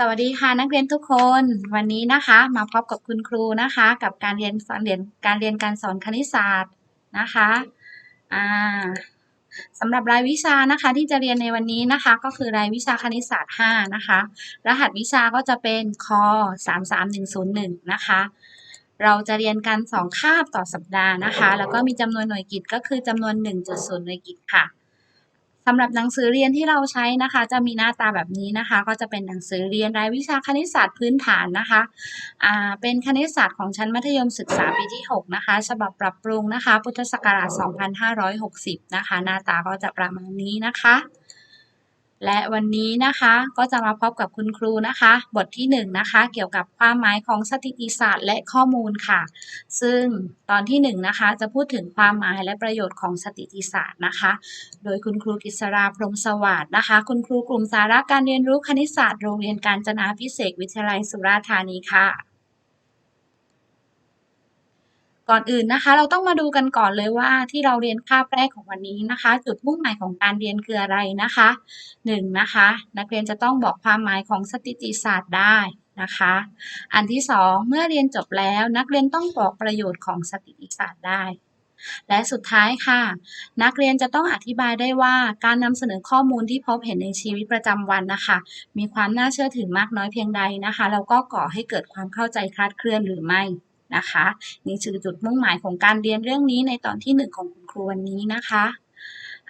สวัสดีค่ะนักเรียนทุกคนวันนี้นะคะ มาพบกับคุณครูนะคะ กับการเรียนสอนเรียนการเรียนการสอนคณิตศาสตร์นะคะอ่าสำหรับรายวิชานะคะที่จะเรียนในวันนี้นะคะ ก็คือรายวิชาคณิตศาสตร์ 5 นะคะ รหัสวิชาก็จะเป็นค33101 นะคะ เราจะเรียนกัน 2 คาบต่อสัปดาห์นะคะ แล้วก็มีจำนวนหน่วยกิตก็คือจำนวน 1.0 หน่วยกิตค่ะ สำหรับหนังสือเรียนที่เราใช้นะคะ จะมีหน้าตาแบบนี้นะคะ ก็จะเป็นหนังสือเรียนรายวิชาคณิตศาสตร์พื้นฐานนะคะอ่าเป็นคณิตศาสตร์ของชั้นมัธยมศึกษาปีที่ 6 นะคะ ฉบับปรับปรุงนะคะ พุทธศักราช 2560 นะคะ หน้าตาก็จะประมาณนี้นะคะ และวันนี้นะคะก็จะมาพบกับคุณครูนะคะ บทที่1นงนะคะ เกี่ยวกับความหมายของสถิติศาสตร์และข้อมูลค่ะ ซึ่งตอนที่1นงนะคะจะพูดถึงความหมายและประโยชน์ของสถิติศาสตร์นะคะ โดยคุณครูกิษราพรมสวัสดิ์นะคะ คุณครูกลุ่มสาระการเรียนรู้คณิตศาสตร์โรงเรียนการจนาพิเศษวิทยาลัยสุราษฎร์ธานีค่ะ ก่อนอื่นนะคะ เราต้องมาดูกันก่อนเลยว่าที่เราเรียนคาบแรกของวันนี้นะคะ จุดมุ่งหมายของการเรียนคืออะไรนะคะหนึ่งนะคะ นักเรียนจะต้องบอกความหมายของสถิติศาสตร์ได้นะคะ อันที่สองเมื่อเรียนจบแล้วนักเรียนต้องบอกประโยชน์ของสถิติศาสตร์ได้ และสุดท้ายค่ะ นักเรียนจะต้องอธิบายได้ว่าการนำเสนอข้อมูลที่พบเห็นในชีวิตประจำวันนะคะ มีความน่าเชื่อถือมากน้อยเพียงใดนะคะแล้วก็ก่อให้เกิดความเข้าใจคลาดเคลื่อนหรือไม่ นะคะนี่คือจุดมุ่งหมายของการเรียนเรื่องนี้ในตอนที่หนึ่งของคุณครูวันนี้นะคะ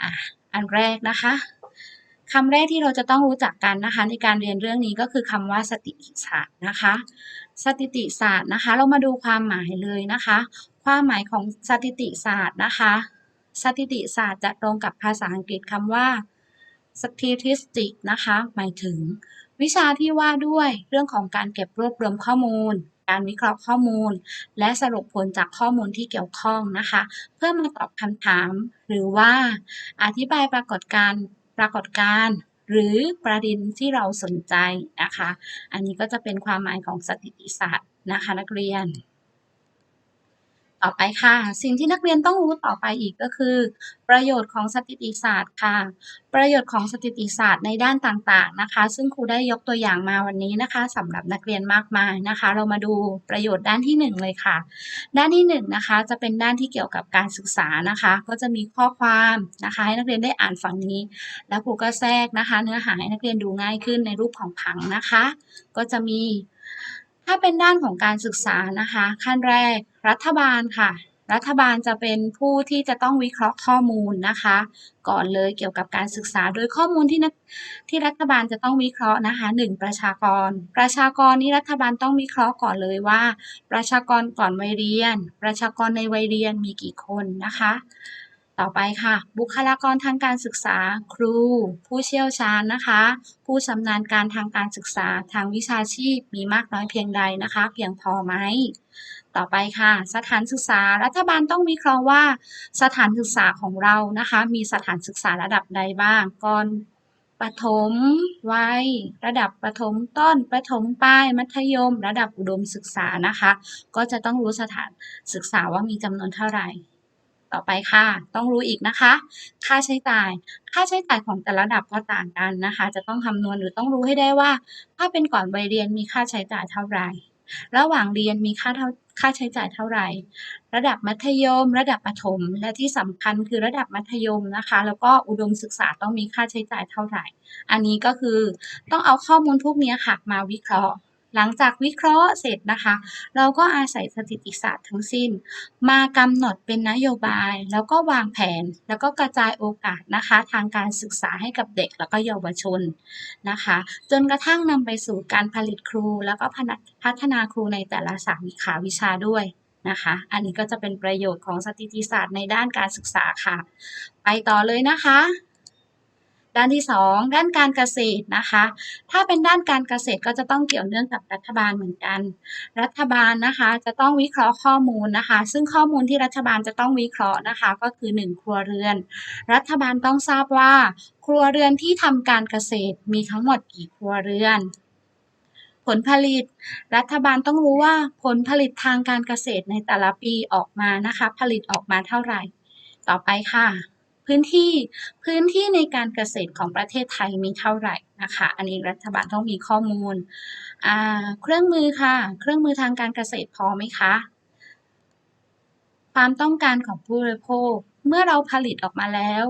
อะอันแรกนะคะคำแรกที่เราจะต้องรู้จักกันนะคะ ในการเรียนเรื่องนี้ก็คือคำว่าสถิติศาสตร์นะคะ สถิติศาสตร์นะคะ เรามาดูความหมายเลยนะคะ ความหมายของสถิติศาสตร์นะคะ สถิติศาสตร์จะตรงกับภาษาอังกฤษคำว่า statistic นะคะ หมายถึง วิชาที่ว่าด้วยเรื่องของการเก็บรวบรวมข้อมูล การวิเคราะห์ข้อมูล และสรุปผลจากข้อมูลที่เกี่ยวข้องนะคะ เพื่อมาตอบคำถาม หรือว่าอธิบายปรากฏการณ์ปรากฏการณ์หรือประเด็นที่เราสนใจนะคะ อันนี้ก็จะเป็นความหมายของสถิติศาสตร์นะคะนักเรียน ต่อไปค่ะ สิ่งที่นักเรียนต้องรู้ต่อไปอีกก็คือ ประโยชน์ของสถิติศาสตร์ค่ะ ประโยชน์ของสถิติศาสตร์ในด้านต่างๆนะคะ ซึ่งครูได้ยกตัวอย่างมาวันนี้นะคะสำหรับนักเรียนมากมายนะคะ เรามาดูประโยชน์ด้านที่หนึ่งเลยค่ะ ด้านที่หนึ่งนะคะจะเป็นด้านที่เกี่ยวกับการศึกษานะคะ ก็จะมีข้อความนะคะ ให้นักเรียนได้อ่านฝั่งนี้ แล้วครูก็แทรกนะคะ เนื้อหาให้นักเรียนดูง่ายขึ้นในรูปของผังนะคะ ก็จะมี ถ้าเป็นด้านของการศึกษานะคะ ขั้นแรก รัฐบาลค่ะ รัฐบาลจะเป็นผู้ที่จะต้องวิเคราะห์ข้อมูลนะคะ ก่อนเลยเกี่ยวกับการศึกษาโดยข้อมูลที่ที่รัฐบาลจะต้องวิเคราะห์นะคะหนึ่งประชากร ประชากรนี้รัฐบาลต้องวิเคราะห์ก่อนเลยว่า ประชากรก่อนวัยเรียน ประชากรในวัยเรียนมีกี่คนนะคะต่อไปค่ะ บุคลากรทางการศึกษา ครู ผู้เชี่ยวชาญนะคะ ผู้ชำนาญการทางการศึกษาทางวิชาชีพมีมากน้อยเพียงใดนะคะ เพียงพอไหม ต่อไปค่ะ สถานศึกษารัฐบาลต้องวิเคราะห์ว่า สถานศึกษาของเรานะคะ มีสถานศึกษาระดับใดบ้างก่อนประถมวัยระดับประถมต้นประถมปลายมัธยม ระดับอุดมศึกษานะคะ ก็จะต้องรู้สถานศึกษาว่ามีจำนวนเท่าไหร่ต่อไปค่ะ ต้องรู้อีกนะคะ ค่าใช้จ่าย ค่าใช้จ่ายของแต่ละระดับก็ต่างกันนะคะ จะต้องคำนวณหรือต้องรู้ให้ได้ว่า ถ้าเป็นก่อนวัยเรียนมีค่าใช้จ่ายเท่าไหร่ ระหว่างเรียนมีค่าเท่า ค่าใช้จ่ายเท่าไหร่ ระดับมัธยม ระดับประถม และที่สำคัญคือระดับมัธยมนะคะ แล้วก็อุดมศึกษาต้องมีค่าใช้จ่ายเท่าไหร่ อันนี้ก็คือต้องเอาข้อมูลพวกนี้ค่ะมาวิเคราะห์ หลังจากวิเคราะห์เสร็จนะคะ เราก็อาศัยสถิติศาสตร์ทั้งสิ้น มากำหนดเป็นนโยบาย แล้วก็วางแผน แล้วก็กระจายโอกาสนะคะ ทางการศึกษาให้กับเด็กแล้วก็เยาวชนนะคะ จนกระทั่งนำไปสู่การผลิตครู แล้วก็พัฒนาครูในแต่ละสาขาวิชาด้วยนะคะ อันนี้ก็จะเป็นประโยชน์ของสถิติศาสตร์ในด้านการศึกษาค่ะ ไปต่อเลยนะคะ ด้านที่ 2 ด้านการเกษตรนะคะ ถ้าเป็นด้านการเกษตรก็จะต้องเกี่ยวเนื่องกับรัฐบาลเหมือนกัน รัฐบาลนะคะจะต้องวิเคราะห์ข้อมูลนะคะ ซึ่งข้อมูลที่รัฐบาลจะต้องวิเคราะห์นะคะ ก็คือ 1 ครัวเรือน รัฐบาลต้องทราบว่า ครัวเรือนที่ทำการเกษตรมีทั้งหมดกี่ครัวเรือนผลผลิต รัฐบาลต้องรู้ว่าผลผลิตทางการเกษตรในแต่ละปีออกมานะคะ ผลิตออกมาเท่าไหร่ ต่อไปค่ะ พื้นที่พื้นที่ในการเกษตรของประเทศไทยมีเท่าไหร่นะคะ อันนี้รัฐบาลต้องมีข้อมูล เครื่องมือค่ะ เครื่องมือทางการเกษตรพอไหมคะ ความต้องการของผู้บริโภค เมื่อเราผลิตออกมาแล้ว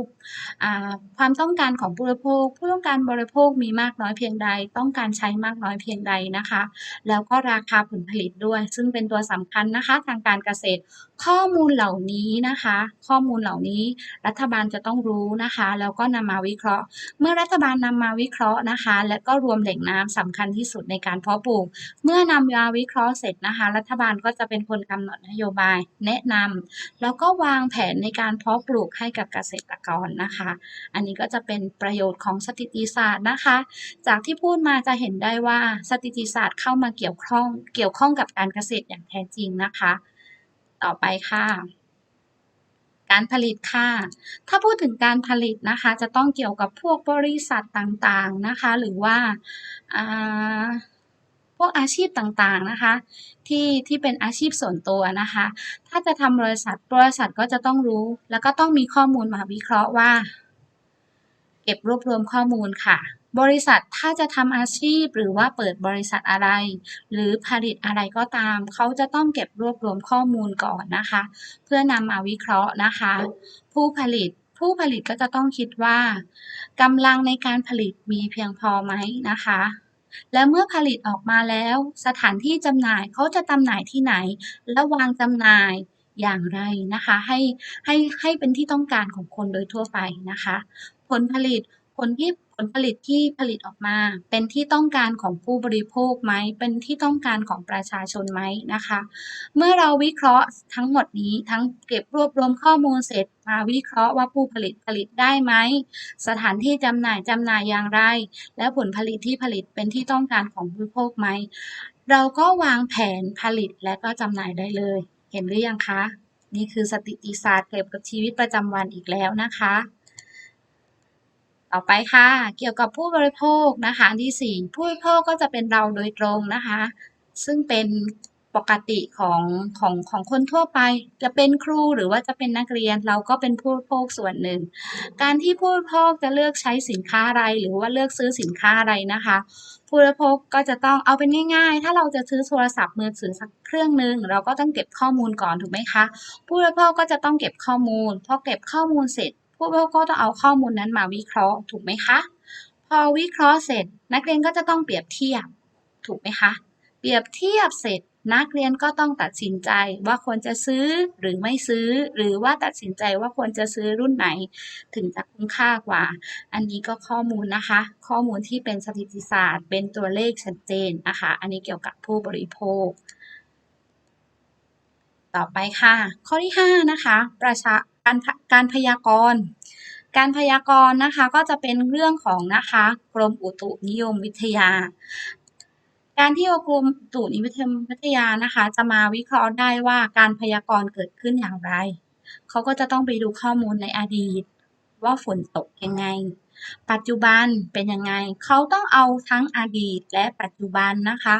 ความต้องการของผู้บริโภค ผู้ต้องการบริโภคมีมากน้อยเพียงใด ต้องการใช้มากน้อยเพียงใดนะคะ แล้วก็ราคาผลผลิตด้วย ซึ่งเป็นตัวสำคัญนะคะทางการเกษตร ข้อมูลเหล่านี้นะคะ ข้อมูลเหล่านี้รัฐบาลจะต้องรู้นะคะ แล้วก็นำมาวิเคราะห์ เมื่อรัฐบาลนำมาวิเคราะห์นะคะ และก็รวมแหล่งน้ำสำคัญที่สุดในการเพาะปลูก เมื่อนำมาวิเคราะห์เสร็จนะคะ รัฐบาลก็จะเป็นคนกำหนดนโยบาย แนะนำแล้วก็วางแผนในการเพาะปลูกให้กับเกษตรกรนะคะ อันนี้ก็จะเป็นประโยชน์ของสถิติศาสตร์นะคะ จากที่พูดมาจะเห็นได้ว่าสถิติศาสตร์เข้ามาเกี่ยวข้องเกี่ยวข้องกับการเกษตรอย่างแท้จริงนะคะ ต่อไปค่ะการผลิตค่ะ ถ้าพูดถึงการผลิตนะคะ จะต้องเกี่ยวกับพวกบริษัทต่างๆนะคะ หรือว่าอ่า พวกอาชีพต่างๆนะคะ ที่ที่เป็นอาชีพส่วนตัวนะคะ ถ้าจะทำบริษัทบริษัทก็จะต้องรู้ แล้วก็ต้องมีข้อมูลมาวิเคราะห์ว่า เก็บรวบรวมข้อมูลค่ะ บริษัทถ้าจะทำอาชีพหรือว่าเปิดบริษัทอะไร หรือผลิตอะไรก็ตาม เขาจะต้องเก็บรวบรวมข้อมูลก่อนนะคะ เพื่อนำมาวิเคราะห์นะคะ ผู้ผลิตผู้ผลิตก็จะต้องคิดว่ากำลังในการผลิตมีเพียงพอไหมนะคะ และเมื่อผลิตออกมาแล้ว สถานที่จำหน่ายเขาจะจำหน่ายที่ไหน และวางจำหน่ายอย่างไรนะคะ ให้ให้ให้เป็นที่ต้องการของคนโดยทั่วไปนะคะ ผลผลิตผลที่ ผลผลิตที่ผลิตออกมา เป็นที่ต้องการของผู้บริโภคไหม เป็นที่ต้องการของประชาชนไหมนะคะ เมื่อเราวิเคราะห์ทั้งหมดนี้ทั้งเก็บรวบรวมข้อมูลเสร็จมาวิเคราะห์ว่าผู้ผลิตผลิตได้ไหม สถานที่จำหน่ายจำหน่ายอย่างไร และผลผลิตที่ผลิตเป็นที่ต้องการของผู้บริโภคไหม เราก็วางแผนผลิตและก็จำหน่ายได้เลย เห็นหรือยังคะ นี่คือสถิติศาสตร์เกี่ยวกับชีวิตประจำวันอีกแล้วนะคะ ต่อไปค่ะ เกี่ยวกับผู้บริโภคนะคะอันที่ 4 ผู้บริโภคก็จะเป็นเราโดยตรงนะคะ ซึ่งเป็นปกติของของของคนทั่วไป จะเป็นครูหรือว่าจะเป็นนักเรียนเราก็เป็นผู้บริโภคส่วนหนึ่ง การที่ผู้บริโภคจะเลือกใช้สินค้าอะไรหรือว่าเลือกซื้อสินค้าอะไรนะคะ ผู้บริโภคก็จะต้องเอาเป็นง่าย ๆ ถ้าเราจะซื้อโทรศัพท์มือถือสักเครื่องหนึ่งเราก็ต้องเก็บข้อมูลก่อนถูกไหมคะ ผู้บริโภคก็จะต้องเก็บข้อมูลพอเก็บข้อมูลเสร็จ ผู้บริโภคก็ต้องเอาข้อมูลนั้นมาวิเคราะห์ถูกไหมคะ พอวิเคราะห์เสร็จ นักเรียนก็จะต้องเปรียบเทียบถูกไหมคะ เปรียบเทียบเสร็จ นักเรียนก็ต้องตัดสินใจว่าควรจะซื้อหรือไม่ซื้อ หรือว่าตัดสินใจว่าควรจะซื้อรุ่นไหน ถึงจะคุ้มค่ากว่า อันนี้ก็ข้อมูลนะคะ ข้อมูลที่เป็นสถิติศาสตร์ เป็นตัวเลขชัดเจนนะคะ อันนี้เกี่ยวกับผู้บริโภค ต่อไปค่ะ ข้อที่ 5 นะคะ ประชา การการพยากรณ์ การพยากรณ์นะคะก็จะเป็นเรื่องของนะคะกรมอุตุนิยมวิทยา การที่กรมอุตุนิยมวิทยานะคะ จะมาวิเคราะห์ได้ว่าการพยากรณ์เกิดขึ้นอย่างไร เขาก็จะต้องไปดูข้อมูลในอดีต ว่าฝนตกยังไง ปัจจุบันเป็นยังไง เขาต้องเอาทั้งอดีตและปัจจุบันนะคะ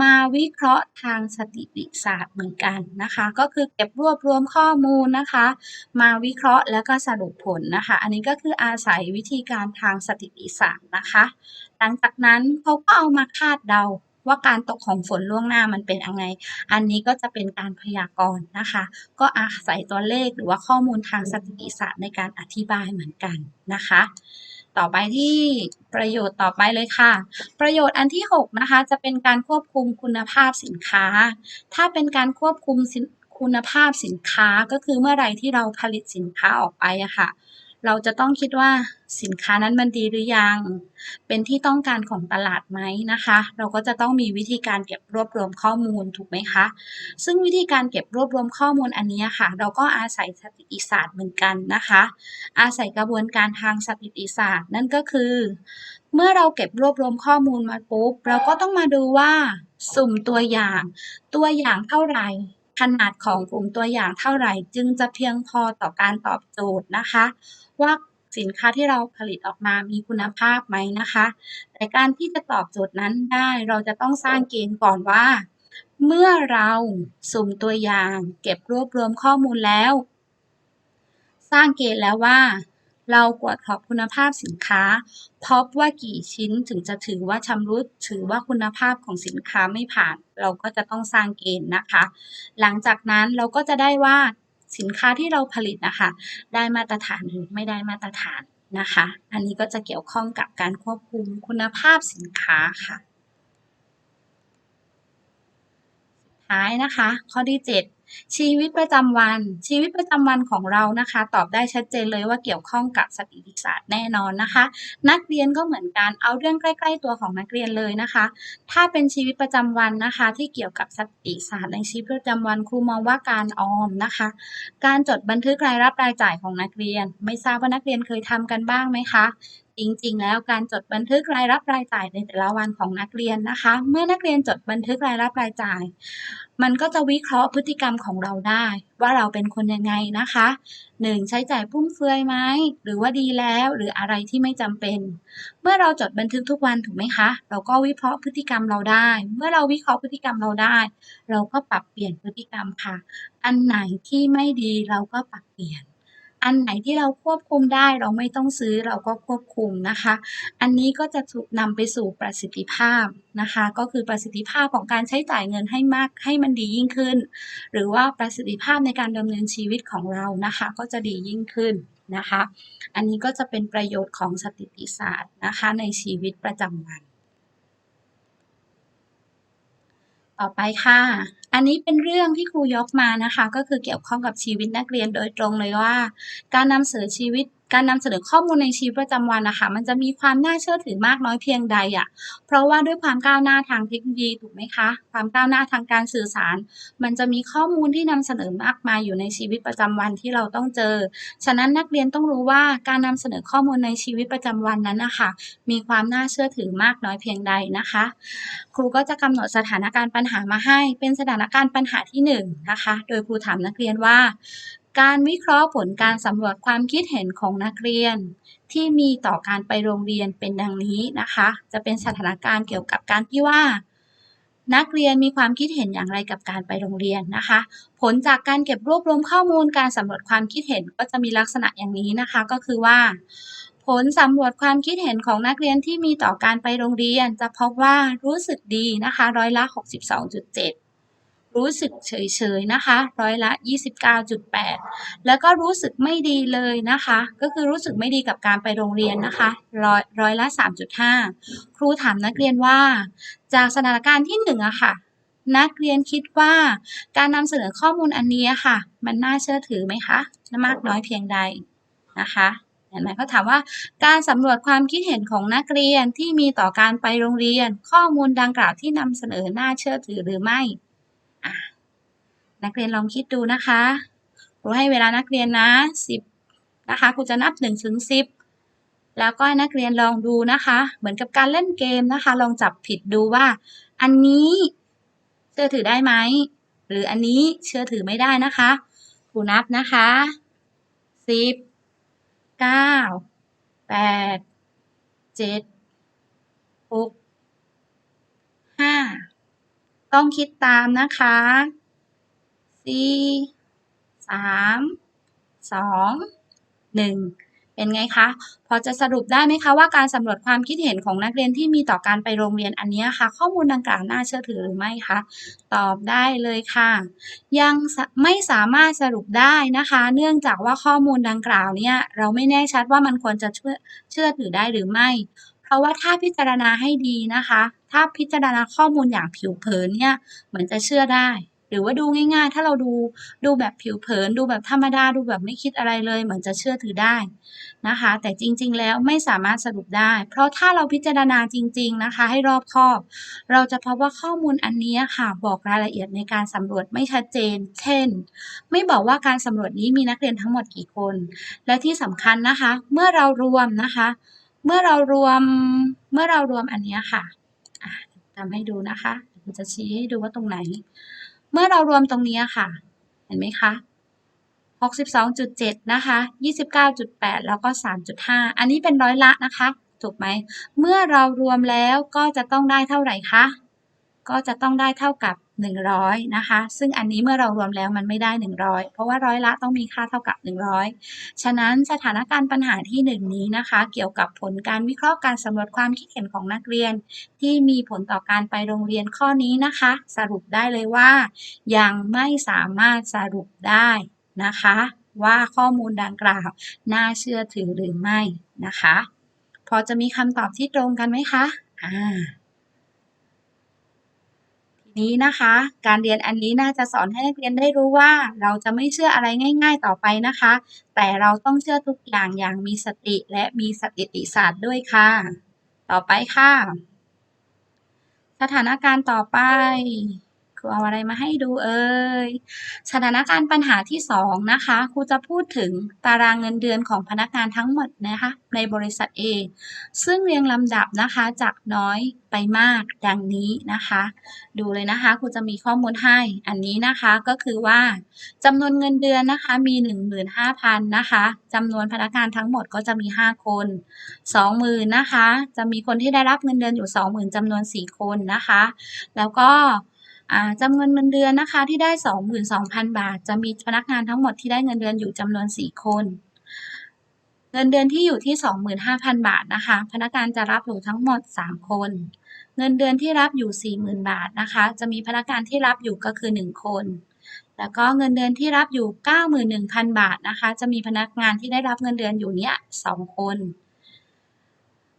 มาวิเคราะห์ทางสถิติศาสตร์เหมือนกันนะคะ ก็คือเก็บรวบรวมข้อมูลนะคะ มาวิเคราะห์แล้วก็สรุปผลนะคะ อันนี้ก็คืออาศัยวิธีการทางสถิติศาสตร์นะคะ หลังจากนั้นเขาก็เอามาคาดเดาว่าการตกของฝนล่วงหน้ามันเป็นยังไง อันนี้ก็จะเป็นการพยากรณ์นะคะ ก็อาศัยตัวเลขหรือว่าข้อมูลทางสถิติศาสตร์ในการอธิบายเหมือนกันนะคะ ต่อไปที่ประโยชน์ต่อไปเลยค่ะ ประโยชน์อันที่ 6 นะคะ จะเป็นการควบคุมคุณภาพสินค้า ถ้าเป็นการควบคุมคุณภาพสินค้าก็คือเมื่อไรที่เราผลิตสินค้าออกไปอะค่ะ เราจะต้องคิดว่าสินค้านั้นมันดีหรือยัง เป็นที่ต้องการของตลาดไหมนะคะ เราก็จะต้องมีวิธีการเก็บรวบรวมข้อมูลถูกไหมคะ ซึ่งวิธีการเก็บรวบรวมข้อมูลอันนี้ค่ะ เราก็อาศัยสถิติศาสตร์เหมือนกันนะคะ อาศัยกระบวนการทางสถิติศาสตร์ นั่นก็คือ เมื่อเราเก็บรวบรวมข้อมูลมาปุ๊บ เราก็ต้องมาดูว่าสุ่มตัวอย่าง ตัวอย่างเท่าไหร่ขนาดของกลุ่มตัวอย่างเท่าไหร่ จึงจะเพียงพอต่อการตอบโจทย์นะคะ ว่าสินค้าที่เราผลิตออกมามีคุณภาพไหมนะคะ แต่การที่จะตอบโจทย์นั้นได้เราจะต้องสร้างเกณฑ์ก่อนว่า เมื่อเราสุ่มตัวอย่าง เก็บรวบรวมข้อมูลแล้ว สร้างเกณฑ์แล้วว่า เราตรวจสอบคุณภาพสินค้า พบว่ากี่ชิ้นถึงจะถือว่าชำรุดถือว่าคุณภาพของสินค้าไม่ผ่าน เราก็จะต้องสร้างเกณฑ์นะคะ หลังจากนั้นเราก็จะได้ว่า สินค้าที่เราผลิตนะคะ ได้มาตรฐานหรือไม่ได้มาตรฐานนะคะ อันนี้ก็จะเกี่ยวข้องกับการควบคุมคุณภาพสินค้าค่ะสุดท้ายนะคะ ข้อที่ 7 ชีวิตประจำวัน ชีวิตประจำวันของเรานะคะ ตอบได้ชัดเจนเลยว่าเกี่ยวข้องกับสถิติศาสตร์แน่นอนนะคะ นักเรียนก็เหมือนกันเอาเรื่องใกล้ ๆ ตัวของนักเรียนเลยนะคะ ถ้าเป็นชีวิตประจำวันนะคะ ที่เกี่ยวกับสถิติศาสตร์ในชีวิตประจำวันครูมองว่าการออมนะคะ การจดบันทึกรายรับรายจ่ายของนักเรียน ไม่ทราบว่านักเรียนเคยทำกันบ้างไหมคะ จริง ๆ แล้วการจดบันทึกรายรับรายจ่ายในแต่ละวันของนักเรียนนะคะ เมื่อนักเรียนจดบันทึกรายรับรายจ่าย มันก็จะวิเคราะห์พฤติกรรมของเราได้ ว่าเราเป็นคนยังไงนะคะ 1. ใช้จ่ายฟุ่มเฟือยไหมหรือว่าดีแล้วหรืออะไรที่ไม่จำเป็น เมื่อเราจดบันทึกทุกวันถูกไหมคะ เราก็วิเคราะห์พฤติกรรมเราได้ เมื่อเราวิเคราะห์พฤติกรรมเราได้ เราก็ปรับเปลี่ยนพฤติกรรมค่ะ อันไหนที่ไม่ดีเราก็ปรับเปลี่ยน อันไหนที่เราควบคุมได้เราไม่ต้องซื้อเราก็ควบคุมนะคะ อันนี้ก็จะถูกนำไปสู่ประสิทธิภาพนะคะ ก็คือประสิทธิภาพของการใช้จ่ายเงินให้มากให้มันดียิ่งขึ้น หรือว่าประสิทธิภาพในการดำเนินชีวิตของเรานะคะ ก็จะดียิ่งขึ้นนะคะ อันนี้ก็จะเป็นประโยชน์ของสถิติศาสตร์นะคะในชีวิตประจำวัน ต่อไปค่ะ อันนี้เป็นเรื่องที่ครูยกมานะคะ ก็คือเกี่ยวข้องกับชีวิตนักเรียนโดยตรงเลยว่า การนำเสนอชีวิต การนำเสนอข้อมูลในชีวิตประจำวันนะคะมันจะมีความน่าเชื่อถือมากน้อยเพียงใดอะ่ะเพราะว่าด้วยความก้าวหน้าทางเทคโนโลยีถูกไหมคะ ความก้าวหน้าทางการสื่อสาร มันจะมีข้อมูลที่นำเสนอมากมายอยู่ในชีวิตประจำวันที่เราต้องเจอ ฉะนั้นนักเรียนต้องรู้ว่าการนำเสนอข้อมูลในชีวิตประจำวันนั้นนะคะมีความน่าเชื่อถือมากน้อยเพียงใดนะคะ ครูก็จะกำหนดสถานการณ์ปัญหามาให้ เป็นสถานการณ์ปัญหาที่1นนะคะโดยครูถามนักเรียนว่า การวิเคราะห์ผลการสำรวจความคิดเห็นของนักเรียน ที่มีต่อการไปโรงเรียนเป็นดังนี้นะคะ จะเป็นสถานการณ์เกี่ยวกับการที่ว่า นักเรียนมีความคิดเห็นอย่างไรกับการไปโรงเรียนนะคะ ผลจากการเก็บรวบรวมข้อมูลการสำรวจความคิดเห็นก็จะมีลักษณะอย่างนี้นะคะก็คือว่า ผลสำรวจความคิดเห็นของนักเรียนที่มีต่อการไปโรงเรียน จะพบว่ารู้สึกดีนะคะร้อยละ 62.7 รู้สึกเฉยๆนะคะ ร้อยละ 29.8 แล้วก็รู้สึกไม่ดีเลยนะคะ ก็คือรู้สึกไม่ดีกับการไปโรงเรียนนะคะ ร้อยร้อยละ 3.5 ครูถามนักเรียนว่า จากสถานการณ์ที่หนึ่งอะค่ะ นักเรียนคิดว่าการนำเสนอข้อมูลอันนี้ค่ะ มันน่าเชื่อถือไหมคะมากน้อยเพียงใดนะคะเห็นไหมเขาถามว่าการสำรวจความคิดเห็นของนักเรียนที่มีต่อการไปโรงเรียน ข้อมูลดังกล่าวที่นำเสนอน่าเชื่อถือหรือไม่ นักเรียนลองคิดดูนะคะครูให้เวลานักเรียนนะสิบนะคะครูจะนับหนึ่งถึงสิบแล้วก็ให้นักเรียนลองดูนะคะ เหมือนกับการเล่นเกมนะคะ ลองจับผิดดูว่า อันนี้เชื่อถือได้ไหม หรืออันนี้เชื่อถือไม่ได้นะคะครูนับนะคะสิบเก้าแปดเจ็ดหกห้าต้องคิดตามนะคะ สี่สามสองหนึ่งเป็นไงคะ พอจะสรุปได้ไหมคะว่าการสำรวจความคิดเห็นของนักเรียนที่มีต่อการไปโรงเรียนอันนี้ค่ะ ข้อมูลดังกล่าวน่าเชื่อถือหรือไม่คะ ตอบได้เลยค่ะ ยังไม่สามารถสรุปได้นะคะ เนื่องจากว่าข้อมูลดังกล่าวเนี่ยเราไม่แน่ชัดว่ามันควรจะเชื่อเชื่อถือได้หรือไม่ เพราะว่าถ้าพิจารณาให้ดีนะคะ ถ้าพิจารณาข้อมูลอย่างผิวเผินเนี่ยเหมือนจะเชื่อได้ หรือว่าดูง่าย ๆ ถ้าเราดูดูแบบผิวเผิน ดูแบบธรรมดา ดูแบบไม่คิดอะไรเลย เหมือนจะเชื่อถือได้นะคะ แต่จริง ๆ แล้วไม่สามารถสรุปได้ เพราะถ้าเราพิจารณาจริง ๆ นะคะ ให้รอบคอบ เราจะพบว่าข้อมูลอันนี้ค่ะบอกรายละเอียดในการสำรวจไม่ชัดเจน เช่น ไม่บอกว่าการสำรวจนี้มีนักเรียนทั้งหมดกี่คน และที่สำคัญนะคะ เมื่อเรารวมนะคะ เมื่อเรารวมเมื่อเรารวมอันนี้ค่ะทำให้ดูนะคะจะชี้ให้ดูว่าตรงไหน เมื่อเรารวมตรงนี้ค่ะ เห็นไหมคะ62.7 นะคะ 29.8 แล้วก็ 3.5 อันนี้เป็นร้อยละนะคะ ถูกไหม เมื่อเรารวมแล้วก็จะต้องได้เท่าไหร่คะ ก็จะต้องได้เท่ากับ 100นะคะซึ่งอันนี้เมื่อเรารวมแล้วมันไม่ได้ 100 เพราะว่าร้อยละต้องมีค่าเท่ากับ 100 ฉะนั้นสถานการณ์ปัญหาที่ 1 นี้นะคะ เกี่ยวกับผลการวิเคราะห์การสำรวจความคิดเห็นของนักเรียน ที่มีผลต่อการไปโรงเรียนข้อนี้นะคะ สรุปได้เลยว่า ยังไม่สามารถสรุปได้นะคะ ว่าข้อมูลดังกล่าวน่าเชื่อถือหรือไม่นะคะ พอจะมีคำตอบที่ตรงกันไหมคะอ่า นี้นะคะ การเรียนอันนี้น่าจะสอนให้นักเรียนได้รู้ว่า เราจะไม่เชื่ออะไรง่าย ๆ ต่อไปนะคะ แต่เราต้องเชื่อทุกอย่างอย่างมีสติและมีสติติศาสตร์ด้วยค่ะ ต่อไปค่ะ สถานการณ์ต่อไป เอาอะไรมาให้ดูเอ่ยสถานการณ์ปัญหาที่สองนะคะครูจะพูดถึงตารางเงินเดือนของพนักงานทั้งหมดนะคะในบริษัท A ซึ่งเรียงลำดับนะคะจากน้อยไปมากดังนี้นะคะ ดูเลยนะคะครูจะมีข้อมูลให้อันนี้นะคะก็คือว่าจำนวนเงินเดือนนะคะมี 15,000นะคะจำนวนพนักงานทั้งหมดก็จะมี 5 คน 20,000นะคะจะมีคนที่ได้รับเงินเดือนอยู่ 20,000จำนวน 4 คนนะคะ แล้วก็ จำนวนเงินเดือนนะคะที่ได้ 22,000 บาท จะมีพนักงานทั้งหมดที่ได้เงินเดือนอยู่จำนวน 4 คน เงินเดือนที่อยู่ที่ 25,000 บาทนะคะ พนักงานจะรับอยู่ทั้งหมด 3 คน เงินเดือนที่รับอยู่ 40,000 บาทนะคะ จะมีพนักงานที่รับอยู่ก็คือ 1 คน แล้วก็เงินเดือนที่รับอยู่ 91,000 บาทนะคะ จะมีพนักงานที่ได้รับเงินเดือนอยู่เนี่ย2คน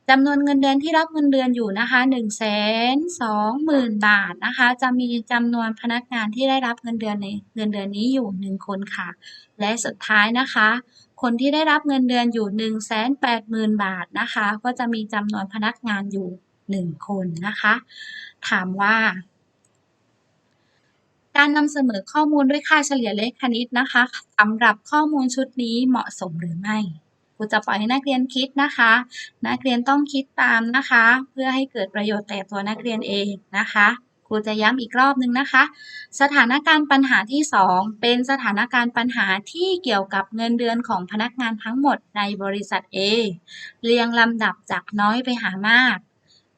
จำนวนเงินเดือนที่รับเงินเดือนอยู่นะคะ1 2 0 0 0 0 บาทนะคะ จะมีจำนวนพนักงานที่ได้รับเงินเดือนในเงินเดือนนี้อยู่ 1 คนค่ะ และสุดท้ายนะคะ คนที่ได้รับเงินเดือนอยู่ 180,000 บาทนะคะ ก็จะมีจำนวนพนักงานอยู่ 1 คนนะคะ ถามว่าการนำเสนอข้อมูลด้วยค่าเฉลี่ยเลขคณิตนะคะสำหรับข้อมูลชุดนี้เหมาะสมหรือไม่ รูจะปล่อยให้นักเรียนคิดนะคะ นักเรียนต้องคิดตามนะคะ เพื่อให้เกิดประโยชน์แก่ตัวนักเรียนเองนะคะครูจะย้ำอีกรอบนึงนะคะ สถานการณ์ปัญหาที่ 2 เป็นสถานการณ์ปัญหาที่เกี่ยวกับเงินเดือนของพนักงานทั้งหมดในบริษัท A เรียงลำดับจากน้อยไปหามาก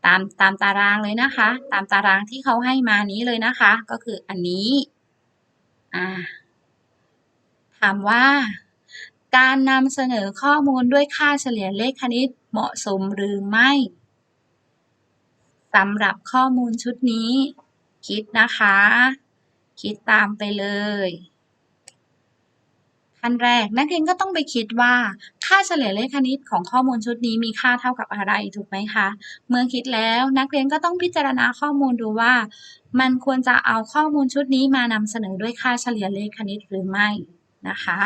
ตามตามตารางเลยนะคะ ตามตารางที่เขาให้มานี้เลยนะคะ ก็คืออันนี้อ่าถามว่า การนำเสนอข้อมูลด้วยค่าเฉลี่ยเลขคณิตเหมาะสมหรือไม่สำหรับข้อมูลชุดนี้ คิดนะคะ คิดตามไปเลยขั้นแรกนักเรียนก็ต้องไปคิดว่าค่าเฉลี่ยเลขคณิตของข้อมูลชุดนี้มีค่าเท่ากับอะไรถูกไหมคะ เมื่อคิดแล้วนักเรียนก็ต้องพิจารณาข้อมูลดูว่า มันควรจะเอาข้อมูลชุดนี้มานำเสนอด้วยค่าเฉลี่ยเลขคณิตหรือไม่นะคะ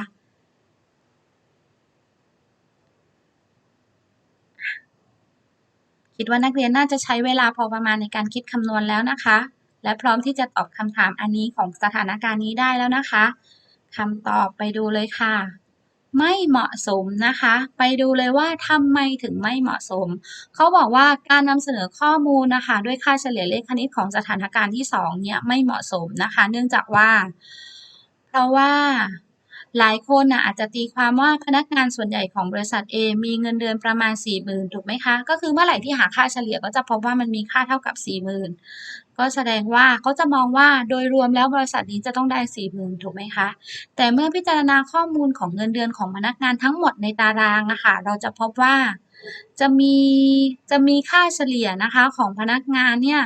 คิดว่านักเรียนน่าจะใช้เวลาพอประมาณในการคิดคำนวณแล้วนะคะ และพร้อมที่จะตอบคำถามอันนี้ของสถานการณ์นี้ได้แล้วนะคะคำตอบไปดูเลยค่ะ ไม่เหมาะสมนะคะ ไปดูเลยว่าทำไมถึงไม่เหมาะสม เขาบอกว่าการนำเสนอข้อมูลนะคะ ด้วยค่าเฉลี่ยเลขคณิตของสถานการณ์ที่2เนี่ยไม่เหมาะสมนะคะ เนื่องจากว่า เพราะว่า หลายคนนะอาจจะตีความว่าพนักงานส่วนใหญ่ของบริษัท A มีเงินเดือนประมาณ 40,000ถูกไหมคะ ก็คือเมื่อไหร่ที่หาค่าเฉลี่ยก็จะพบว่ามันมีค่าเท่ากับ 40,000 ก็แสดงว่าเขาจะมองว่าโดยรวมแล้วบริษัทนี้จะต้องได้ 40,000 ถูกไหมคะ แต่เมื่อพิจารณาข้อมูลของเงินเดือนของพนักงานทั้งหมดในตารางนะคะเราจะพบว่าจะมีจะมีค่าเฉลี่ยนะคะของพนักงานเนี่ย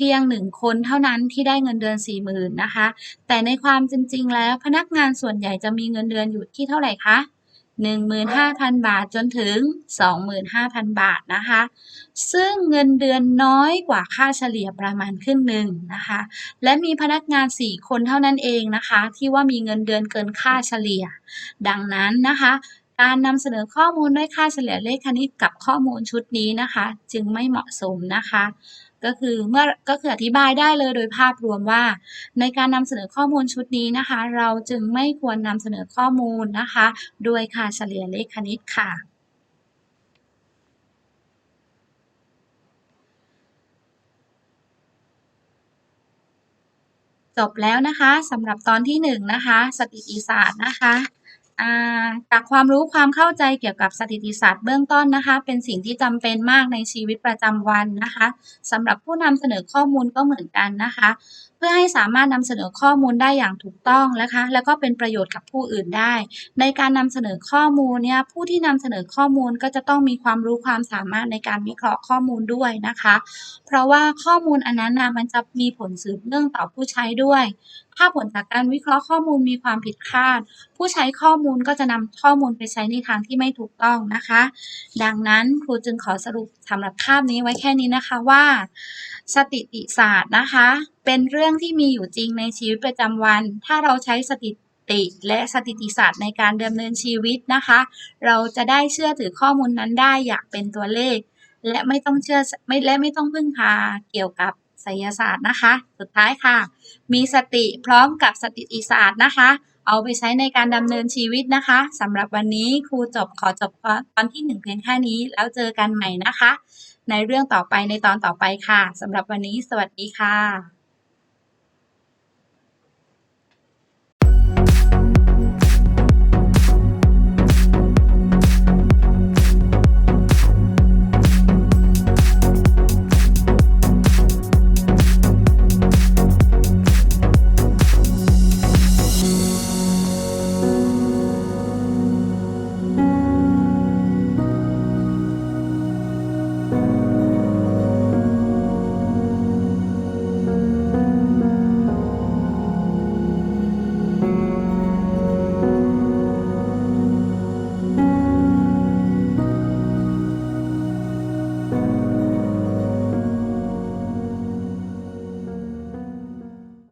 พียงหนึ่งคนเท่านั้นที่ได้เงินเดือน4 0,000นะคะ แต่ในความจริง ๆ แล้วพนักงานส่วนใหญ่จะมีเงินเดือนอยู่ที่เท่าไหร่คะ15,000 บาทจนถึง 25,000 บาทนะคะ ซึ่งเงินเดือนน้อยกว่าค่าเฉลี่ยประมาณครึ่งหนึ่งนะคะ และมีพนักงาน 4 คนเท่านั้นเองนะคะ ที่ว่ามีเงินเดือนเกินค่าเฉลี่ย ดังนั้นนะคะ การนำเสนอข้อมูลด้วยค่าเฉลี่ยเลขคณิตกับข้อมูลชุดนี้นะคะ จึงไม่เหมาะสมนะคะ ก็คือเมื่อก็คืออธิบายได้เลยโดยภาพรวมว่า ในการนำเสนอข้อมูลชุดนี้นะคะ เราจึงไม่ควรนำเสนอข้อมูลนะคะด้วยค่าเฉลี่ยเลขคณิตค่ะจบแล้วนะคะสำหรับตอนที่1นนะคะสถิติศาสตร์นะคะ จากความรู้ความเข้าใจเกี่ยวกับสถิติศาสตร์เบื้องต้นนะคะ เป็นสิ่งที่จำเป็นมากในชีวิตประจำวันนะคะสำหรับผู้นำเสนอข้อมูลก็เหมือนกันนะคะพื่อให้สามารถนำเสนอข้อมูลได้อย่างถูกต้องนะคะ แล้วก็เป็นประโยชน์กับผู้อื่นได้ ในการนำเสนอข้อมูลเนี่ยผู้ที่นำเสนอข้อมูลก็จะต้องมีความรู้ความสามารถในการวิเคราะห์ข้อมูลด้วยนะคะ เพราะว่าข้อมูลอันนั้นนะมันจะมีผลสืบเนื่องต่อผู้ใช้ด้วย ถ้าผลจากการวิเคราะห์ข้อมูลมีความผิดพลาด ผู้ใช้ข้อมูลก็จะนำข้อมูลไปใช้ในทางที่ไม่ถูกต้องนะคะ ดังนั้นครูจึงขอสรุปสำหรับภาพนี้ไว้แค่นี้นะคะว่าสถิติศาสตร์นะคะเป็นเรื่องที่มีอยู่จริงในชีวิตประจำวัน ถ้าเราใช้สถิติและสถิติศาสตร์ในการดำเนินชีวิตนะคะ เราจะได้เชื่อถือข้อมูลนั้นได้อย่างเป็นตัวเลข และไม่ต้องเชื่อไม่และไม่ต้องพึ่งพาเกี่ยวกับไสยศาสตร์นะคะ สุดท้ายค่ะ มีสติพร้อมกับสถิติศาสตร์นะคะ เอาไปใช้ในการดำเนินชีวิตนะคะสำหรับวันนี้ครูจบขอจบตอนที่หนึ่งเพียงแค่นี้ แล้วเจอกันใหม่นะคะ ในเรื่องต่อไปในตอนต่อไปค่ะสำหรับวันนี้ สวัสดีค่ะ